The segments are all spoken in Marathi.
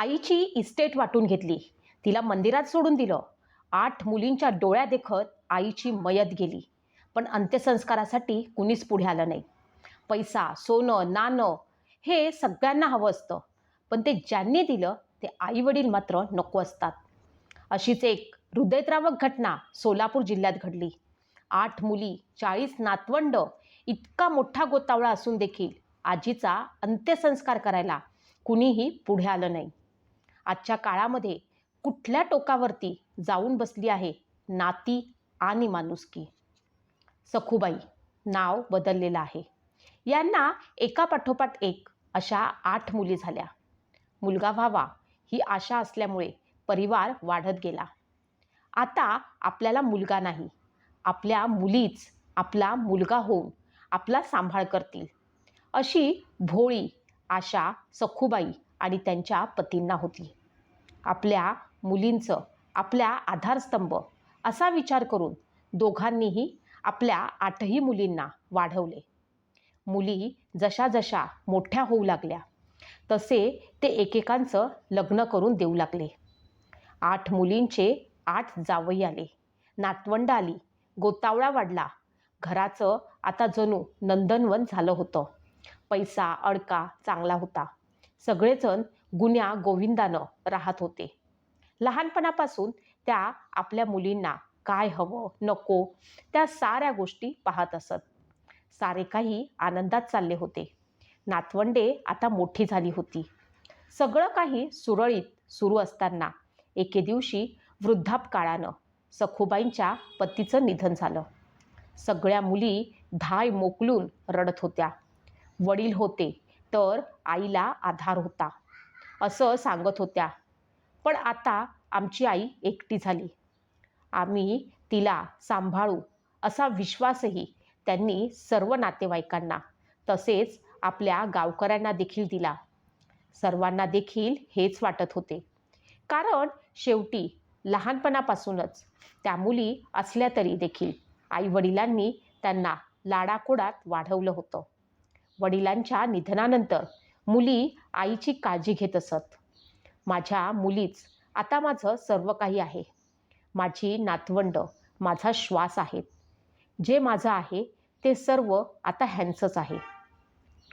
आईची इस्टेट वाटून घेतली. तिला मंदिरात सोडून दिलं. आठ मुलींच्या डोळ्या देखत आईची मयत गेली. पण अंत्यसंस्कारासाठी कुणीच पुढे आलं नाही. पैसा सोनं नाणं हे सगळ्यांना हवं असतं. पण ते ज्यांनी दिलं ते आईवडील मात्र नको असतात. अशीच एक हृदयद्रावक घटना सोलापूर जिल्ह्यात घडली. आठ मुली चाळीस नातवंड इतका मोठा गोतावळा असून देखील आजीचा अंत्यसंस्कार करायला कुणीही पुढे आलं नाही. आजच्या काळामध्ये कुठल्या टोकावरती जाऊन बसली आहे नाती आणि माणुसकी? सखूबाई नाव बदललेलं आहे. यांना एका पाठोपाठ एक अशा आठ मुली झाल्या. मुलगा व्हावा ही आशा असल्यामुळे परिवार वाढत गेला. आता आपल्याला मुलगा नाही. आपल्या मुलीच आपला मुलगा होऊन आपला सांभाळ करतील. अशी भोळी आशा सखूबाई आणि त्यांच्या पतींना होती. आपल्या मुलींचं आपल्या आधारस्तंभ असा विचार करून दोघांनीही आपल्या आठही मुलींना वाढवले. मुली जशा जशा मोठ्या होऊ लागल्या तसे ते एकेकांचं लग्न करून देऊ लागले. आठ मुलींचे आठ जावई आले. नातवंड आली. गोतावळा वाढला. घराचं आता जणू नंदनवन झालं होतं. पैसा अडका चांगला होता. सगळेजण गुन्ह्या गोविंदानं राहत होते. लहानपणापासून त्या आपल्या मुलींना काय हवं नको त्या साऱ्या गोष्टी पाहत असत. सारे काही आनंदात चालले होते. नातवंडे आता मोठी झाली होती. सगळं काही सुरळीत सुरू असताना एके दिवशी वृद्धापकाळानं सखुबाईंच्या पतीचं निधन झालं. सगळ्या मुली धाय मोकलून रडत होत्या. वडील होते तर आईला आधार होता. असं सांगत होत्या. पण आता आमची आई एकटी झाली. आम्ही तिला सांभाळू असा विश्वासही त्यांनी सर्व नातेवाईकांना तसेच आपल्या गावकऱ्यांना देखील दिला. सर्वांना देखील हेच वाटत होते. कारण शेवटी लहानपणापासूनच त्या मुली असल्या तरी देखील आईवडिलांनी त्यांना लाडाकोडात वाढवलं होतं. वडिलांच्या निधनानंतर मुली आईची काळजी घेत असत. माझ्या मुलीच आता माझं सर्व काही आहे. माझी नातवंड माझा श्वास आहेत. जे माझं आहे ते सर्व आता ह्यांचंच आहे.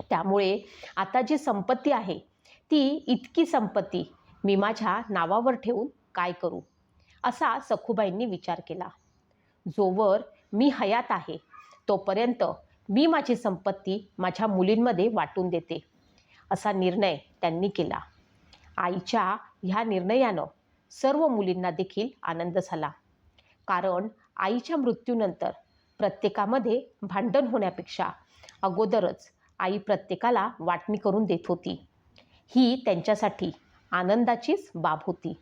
त्यामुळे आता जी संपत्ती आहे ती इतकी संपत्ती मी माझ्या नावावर ठेवून काय करू? असा सखूबाईंनी विचार केला. जोवर मी हयात आहे तोपर्यंत मी माझी संपत्ती माझ्या मुलींमध्ये वाटून देते असा निर्णय त्यांनी केला. आईच्या ह्या निर्णयानं सर्व मुलींना देखील आनंद झाला. कारण आईच्या मृत्यूनंतर प्रत्येकामध्ये भांडण होण्यापेक्षा अगोदरच आई प्रत्येकाला वाटणी करून देत होती. ही त्यांच्यासाठी आनंदाचीच बाब होती.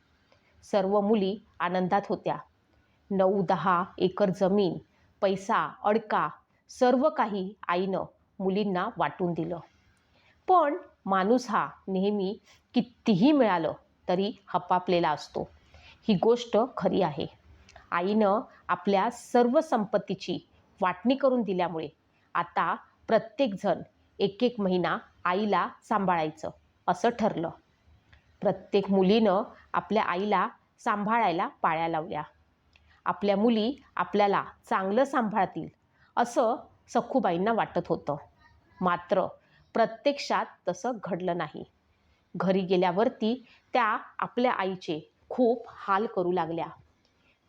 सर्व मुली आनंदात होत्या. नऊ दहा एकर जमीन पैसा अडका सर्व काही आईनं मुलींना वाटून दिलं. पण माणूस हा नेहमी कितीही मिळालं तरी हपापलेला असतो. ही गोष्ट खरी आहे. आईनं आपल्या सर्व संपत्तीची वाटणी करून दिल्यामुळे आता प्रत्येकजण एक एक महिना आईला सांभाळायचं असं ठरलं. प्रत्येक मुलीनं आपल्या आईला सांभाळायला पाळ्या लावल्या. आपल्या मुली आपल्याला चांगलं सांभाळतील असं सखूबाईंना वाटत होतं. मात्र प्रत्यक्षात तसं घडलं नाही. घरी गेल्यावरती त्या आपल्या आईचे खूप हाल करू लागल्या.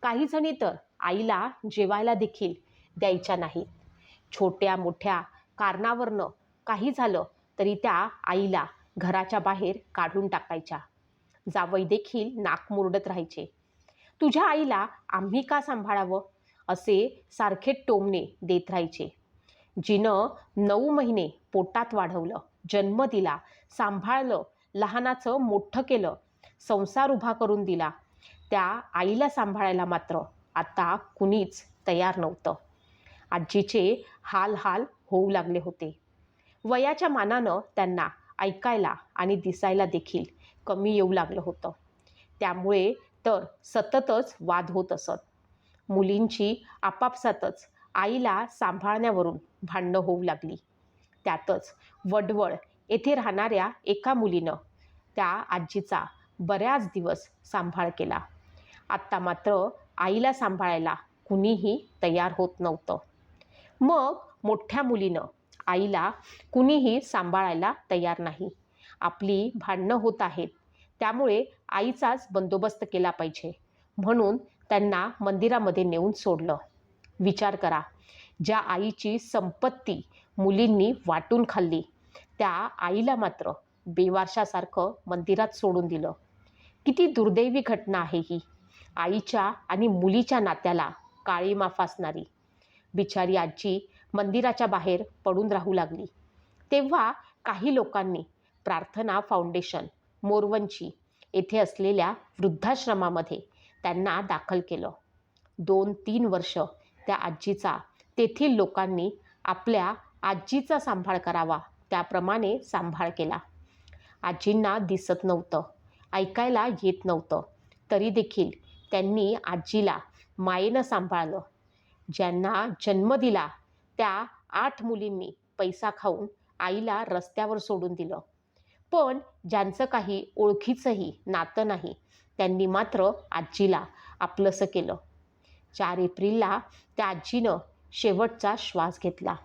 काही जणी तर आईला जेवायला देखील द्यायच्या नाहीत. छोट्या मोठ्या कारणावरनं काही झालं तरी त्या आईला घराच्या बाहेर काढून टाकायच्या. जावई देखील नाक मुरडत राहायचे. तुझ्या आईला आम्ही का सांभाळावं? असे सारखे टोमणे देत राहायचे. जिनं नऊ महिने पोटात वाढवलं जन्म दिला सांभाळलं लहानाचं मोठं केलं संसार उभा करून दिला त्या आईला सांभाळायला मात्र आता कुणीच तयार नव्हतं. आजीचे हाल हाल होऊ लागले होते. वयाच्या मानानं त्यांना ऐकायला आणि दिसायला देखील कमी येऊ लागलं होतं. त्यामुळे तर सततच वाद होत असत. मुलींची आपापसातच आईला सांभाळण्यावरून भांडणं होऊ लागली. त्यातच वडवळ येथे राहणाऱ्या एका मुलीनं त्या आजीचा बऱ्याच दिवस सांभाळ केला. आत्ता मात्र आईला सांभाळायला कुणीही तयार होत नव्हतं. मग मोठ्या मुलीनं आईला कुणीही सांभाळायला तयार नाही. आपली भांडणं होत आहेत. त्यामुळे आईचाच बंदोबस्त केला पाहिजे. म्हणून त्यांना मंदिरामध्ये नेऊन सोडलं. विचार करा. ज्या आईची संपत्ती मुलींनी वाटून खाल्ली त्या आईला मात्र बेवारशासारखं मंदिरात सोडून दिलं. किती दुर्दैवी घटना आहे ही. आईच्या आणि मुलीच्या नात्याला काळीमा फासणारी बिचारी आजी मंदिराच्या बाहेर पडून राहू लागली. तेव्हा काही लोकांनी प्रार्थना फाउंडेशन मोरवंची येथे असलेल्या वृद्धाश्रमामध्ये त्यांना दाखल केलं. दोन तीन वर्ष त्या आजीचा तेथील लोकांनी आपल्या आजीचा सांभाळ करावा त्याप्रमाणे सांभाळ केला. आजींना दिसत नव्हतं ऐकायला येत नव्हतं. तरी देखील त्यांनी आजीला मायेनं सांभाळलं. ज्यांना जन्म दिला त्या आठ मुलींनी पैसा खाऊन आईला रस्त्यावर सोडून दिलं. पण ज्यांचं काही ओळखीचंही नातं नाही त्यांनी मात्र आजीला आपलंसं केलं. चार एप्रिलला त्या आजीनं शेवटचा श्वास घेतला.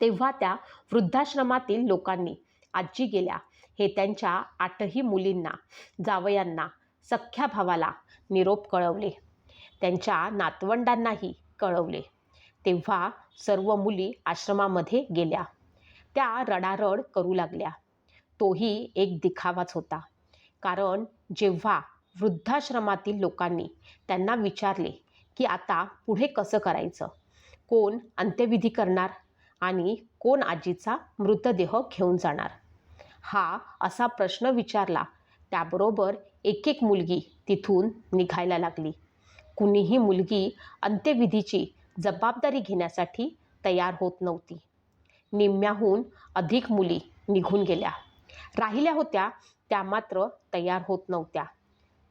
तेव्हा त्या वृद्धाश्रमातील लोकांनी आजी गेल्या. हे त्यांच्या आठही मुलींना जावयांना सख्ख्या भावाला निरोप कळवले. त्यांच्या नातवंडांनाही कळवले. तेव्हा सर्व मुली आश्रमामध्ये गेल्या. त्या रडारड करू लागल्या. तोही एक दिखावाच होता. कारण जेव्हा वृद्धाश्रमातील लोकांनी त्यांना विचारले की आता पुढे कसं करायचं? कोण अंत्यविधी करणार आणि कोण आजीचा मृतदेह घेऊन जाणार? हा असा प्रश्न विचारला. त्याबरोबर एक एक मुलगी तिथून निघायला लागली. कुणीही मुलगी अंत्यविधीची जबाबदारी घेण्यासाठी तयार होत नव्हती. निम्म्याहून अधिक मुली निघून गेल्या. राहिल्या होत्या त्या मात्र तयार होत नव्हत्या.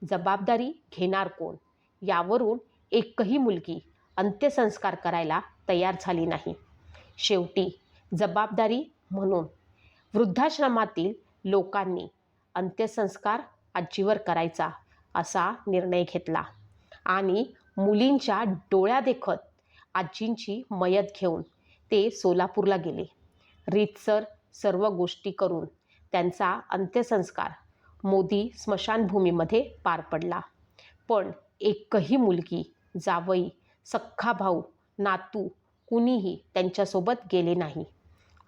जबाबदारी घेणार कोण? यावरून एकही मुलगी अंत्यसंस्कार करायला तयार झाली नाही. शेवटी जबाबदारी म्हणून वृद्धाश्रमातील लोकांनी अंत्यसंस्कार आजीवर करायचा असा निर्णय घेतला आणि मुलींच्या डोळ्यादेखत आजींची मयत घेऊन ते सोलापूरला गेले. रीतसर सर्व गोष्टी करून त्यांचा अंत्यसंस्कार मोदी स्मशानभूमीमध्ये पार पडला. पण एकही मुलगी जावई सख्खा भाऊ नातू कुणीही त्यांच्यासोबत गेले नाही.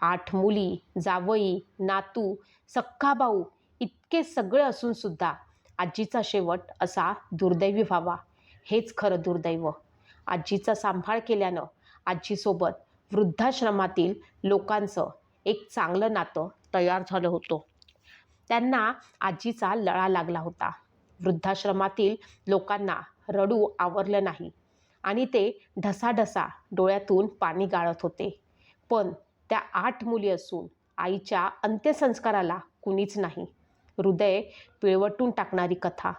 आठ मुली जावई नातू सख्खा भाऊ इतके सगळे असूनसुद्धा आजीचा शेवट असा दुर्दैवी व्हावा. हेच खरं दुर्दैव. आजीचा सांभाळ केल्यानं आजीसोबत वृद्धाश्रमातील लोकांचं एक चांगलं नातं तयार झालं होतं. त्यांना आजीचा लळा लागला होता. वृद्धाश्रमातील लोकांना रडू आवरलं नाही आणि ते ढसाढसा डोळ्यातून पाणी गाळत होते. पण त्या आठ मुली असून आईच्या अंत्यसंस्काराला कुणीच नाही. हृदय पिळवटून टाकणारी कथा.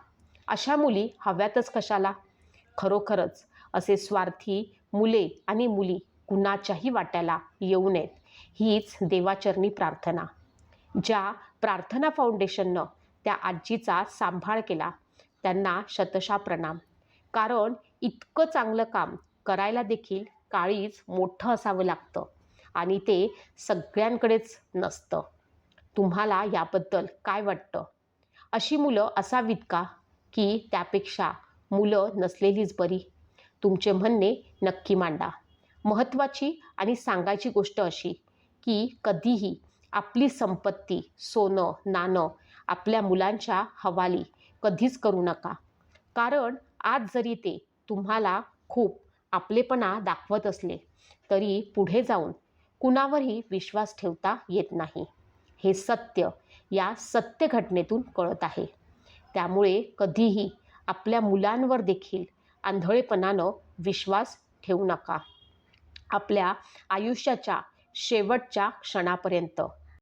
अशा मुली हव्यातच कशाला? खरोखरच असे स्वार्थी मुले आणि मुली कुणाच्याही वाट्याला येऊ नयेत. हीच देवाचरणी प्रार्थना. ज्या प्रार्थना फाउंडेशननं त्या आजीचा सांभाळ केला त्यांना शतशा प्रणाम. कारण इतकं चांगलं काम करायला देखील काळीज मोठं असावं लागतं आणि ते सगळ्यांकडेच नसतं. तुम्हाला याबद्दल काय वाटतं? अशी मुलं असावीत का? की त्यापेक्षा मुलं नसलेलीच बरी? तुमचे म्हणणे नक्की मांडा. महत्त्वाची आणि सांगायची गोष्ट अशी की कधीही आपली संपत्ती सोनं नाणं आपल्या मुलांच्या हवाली कधीच करू नका. कारण आज जरी ते तुम्हाला खूप आपलेपणा दाखवत असले तरी पुढे जाऊन कुणावरही विश्वास ठेवता येत नाही. हे सत्य या सत्य घटनेतून कळत आहे. त्यामुळे कधीही आपल्या मुलांवर देखील आंधळेपणानं विश्वास ठेवू नका. आपल्या आयुष्याच्या शेवटच्या क्षणापर्यंत